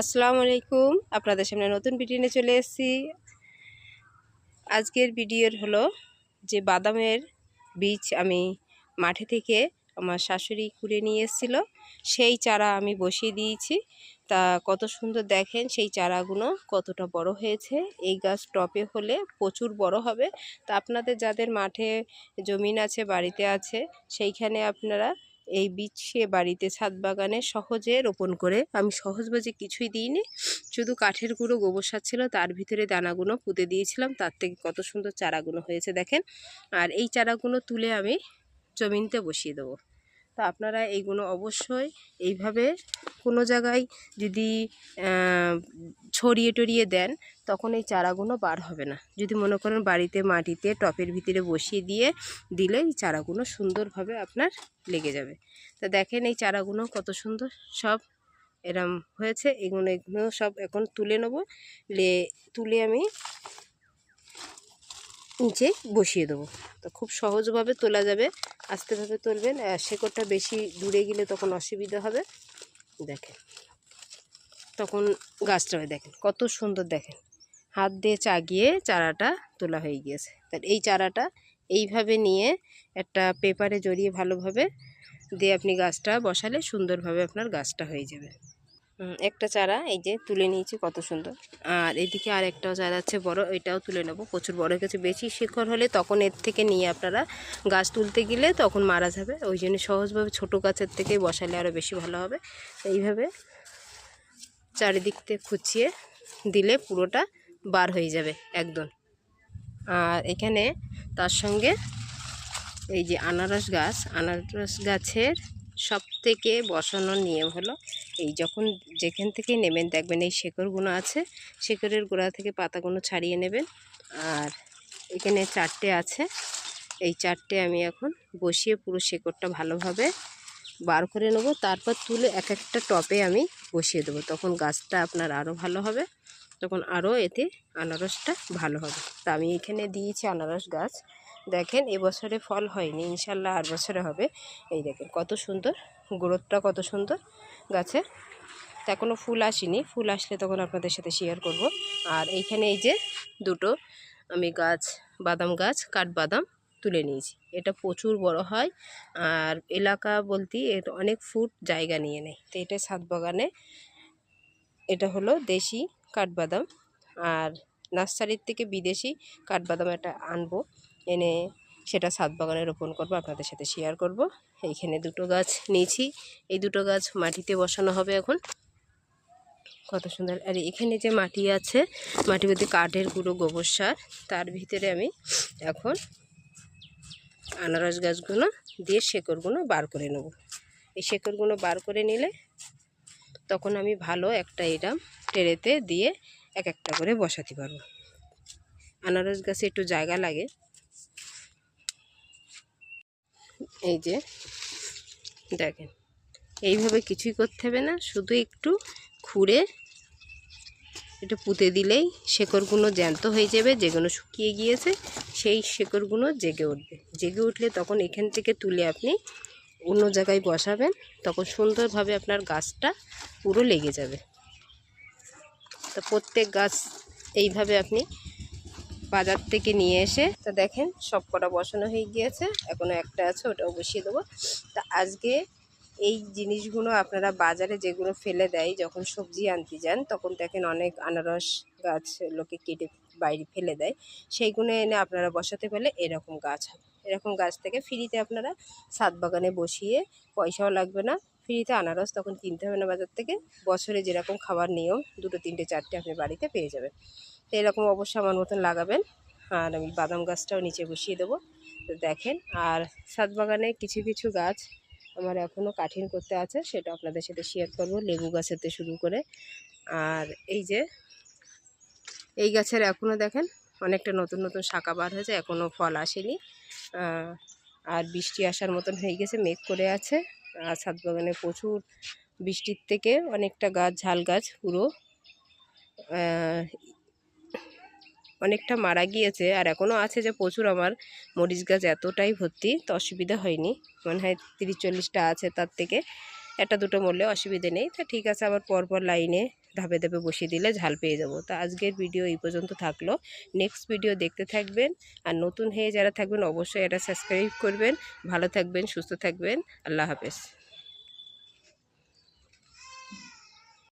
আসসালামু আলাইকুম। আপনাদের সামনে নতুন ভিডিও নিয়ে চলে এসেছি। আজকের ভিডিওর হলো যে বাদামের বীজ আমি মাঠে থেকে আমার শাশুড়ি কুড়ে নিয়ে এসেছিল। সেই চারা আমি বসিয়ে দিয়েছি। তা কত সুন্দর দেখেন, সেই চারাগুলো কতটা বড় হয়েছে। এই গাছ টপে হলে প্রচুর বড় হবে। তা আপনাদের যাদের মাঠে জমিন আছে, বাড়িতে আছে, সেইখানে আপনারা এই বীজ সে বাড়িতে ছাদ বাগানে সহজে রোপণ করে। আমি সহজভাবে কিছুই দিইনি। শুধু কাঠের গুঁড়ো গোবর সার ছিল, তার ভিতরে দানাগুলো পুঁতে দিয়েছিলাম। তার থেকে কত সুন্দর চারাগুলো হয়েছে দেখেন। আর এই চারাগুলো তুলে আমি জমিনতে বসিয়ে দেবো। তা আপনারা এইগুলো অবশ্যই এইভাবে কোনো জায়গায় যদি ছড়িয়ে টড়িয়ে দেন, তখন এই চারাগুলো বার হবে না। যদি মনে করেন বাড়িতে মাটিতে টপের ভিতরে বসিয়ে দিয়ে দিলে এই চারাগুলো সুন্দরভাবে আপনার লেগে যাবে। তা দেখেন এই চারাগুলো কত সুন্দর, সব এরম হয়েছে। এগুলো এগুলো সব এখন তুলে নেব। তুলে আমি নিচে বসিয়ে দেবো। তো খুব সহজভাবে তোলা যাবে। আস্তেভাবে তুলবেন। শেকড়টা বেশি দূরে গেলে তখন অসুবিধা হবে। দেখেন। তখন গাছটা দেখেন, কত সুন্দর দেখেন। হাত দিয়ে চাগিয়ে চারাটা তোলা হয়ে গিয়েছে। তার এই চারাটা এইভাবে নিয়ে একটা পেপারে জড়িয়ে ভালোভাবে দিয়ে আপনি গাছটা বসালে সুন্দরভাবে আপনার গাছটা হয়ে যাবে। একটা চারা, এই যে তুলে নিয়েছি, কত সুন্দর। আর এদিকে আর একটাও চারা আছে বড়, এটাও তুলে নেব। প্রচুর বড় গেছে, বেশি শিকড় হলে তখন এর থেকে নিয়ে আপনারা গাছ তুলতে গেলে তখন মারা যাবে। ওই জন্য সহজভাবে ছোট গাছের থেকেই বসালে আরও বেশি ভালো হবে। এইভাবে চারিদিক থেকে খুঁচিয়ে দিলে পুরোটা বার হয়ে যাবে একদম। আর এখানে তার সঙ্গে এই যে আনারস গাছ, আনারস গাছের সব থেকে বসানোর নিয়ম হলো এই যখন যেখান থেকে নেবেন দেখবেন এই শেকড়গুলো আছে, শেকড়ের গোড়া থেকে পাতাগুলো ছাড়িয়ে নেবেন। আর এখানে চারটে আছে। এই চারটে আমি এখন বসিয়ে পুরো শেকড়টা ভালোভাবে বার করে নেব। তারপর তুলে এক একটা টপে আমি বসিয়ে দেবো। তখন গাছটা আপনার আরও ভালো হবে। তখন আরও এতে আনারসটা ভালো হবে। তা আমি এখানে দিয়েছি আনারস গাছ। দেখেন এবছরে ফল হয়নি, ইনশাল্লাহ আর বছরে হবে। এই দেখেন, কত সুন্দর গ্রোথটা কত সুন্দর গাছে। তা এখনও ফুল আসেনি, ফুল আসলে তখন আপনাদের সাথে শেয়ার করব। আর এইখানে এই যে দুটো আমি গাছ, বাদাম গাছ, কাঠবাদাম তুলে নিয়েছি। এটা প্রচুর বড় হয়, আর এলাকা বলতে এর অনেক ফুট জায়গা নিয়ে নেয়। তো এটা ছাদ বাগানে, এটা হলো দেশি কাঠবাদাম। আর নার্সারির থেকে বিদেশি কাঠবাদাম এটা আনব। এনে সেটা ছাদ বাগানে রোপণ করব, আপনাদের সাথে শেয়ার করব। এইখানে দুটো গাছ নিয়েছি। এই দুটো গাছ মাটিতে বসানো হবে এখন। কত সুন্দর। আর এখানে যে মাটি আছে মাটির মধ্যে কাঠের গুঁড়ো গোবর সার, তার ভিতরে আমি এখন আনারস গাছগুলো দিয়ে শেকড়গুলো বার করে নেব। এই শেকড়গুলো বার করে নিলে তখন আমি ভালো একটা এরাম টেরেতে দিয়ে এক একটা করে বসাতে পারব। আনারস গাছে একটু জায়গা লাগে এই যে, দেখেন, এইভাবে কিছুই করতে হবে না, শুধু একটু খুঁড়ে একটু পুঁতে দিলেই শেকড়গুলো জ্যান্ত হয়ে যাবে, যেগুলো শুকিয়ে গিয়েছে, সেই শেকড়গুলো জেগে উঠবে। জেগে উঠলে তখন এখান থেকে তুলে আপনি অন্য জায়গায় বসাবেন, তখন সুন্দরভাবে আপনার গাছটা পুরো লেগে যাবে। তো প্রত্যেক গাছ এইভাবে আপনি বাজার থেকে নিয়ে এসে, তা দেখেন সব কটা বসানো হয়ে গিয়েছে এখনও একটা আছে, ওটাও বসিয়ে দেবো। তা আজকে এই জিনিসগুলো আপনারা বাজারে যেগুলো ফেলে দেয়, যখন সবজি আনতে যান, তখন দেখেন অনেক আনারস গাছ লোকে কেটে বাইরে ফেলে দেয়। সেইগুলো এনে আপনারা বসাতে পারলে এরকম গাছ হবে এরকম গাছ থেকে ফ্রিতে আপনারা ছাদ বাগানে বসিয়ে পয়সাও লাগবে না ফ্রিতে আনারস তখন কিনতে হবে না বাজার থেকে। বছরে যেরকম খাবার নিয়ম, দুটো, তিনটে, চারটে আপনি বাড়িতে পেয়ে যাবেন। তো এরকম অবশ্যই আমার মতন লাগাবেন। আর আমি বাদাম গাছটাও নিচে বসিয়ে দেবো। তো দেখেন, আর ছাদ বাগানে কিছু কিছু গাছ আমার এখনও কাঠিন করতে আছে, সেটা আপনাদের সাথে শেয়ার করব। লেবু গাছেতে শুরু করে। আর এই যে, এই গাছের এখনও দেখেন, অনেকটা নতুন নতুন শাখা বার হয়েছে এখনও ফল আসেনি। আর বৃষ্টি আসার মতন হয়ে গেছে, মেঘ করে আছে। ছাদ বাগানে প্রচুর বৃষ্টির থেকে অনেকটা গাছ ঝাল গাছ পুরো অনেকটা মারা গিয়েছে। আর এখনও আছে যে প্রচুর আমার মরিচ গাছ এতটাই ভর্তি, তো অসুবিধা হয়নি। মনে হয় তিরিশ চল্লিশটা আছে তার থেকে। একটা দুটো মরলে অসুবিধে নেই। তা ঠিক আছে, আবার পরপর লাইনে ধাপে ধাপে বসিয়ে দিলে ঝাল পেয়ে যাব। তো আজকের ভিডিও এই পর্যন্ত থাকল। নেক্সট ভিডিও দেখতে থাকবেন। আর নতুন হয়ে যারা থাকবেন, অবশ্যই এটা সাবস্ক্রাইব করবেন। ভালো থাকবেন, সুস্থ থাকবেন। আল্লাহ হাফেজ।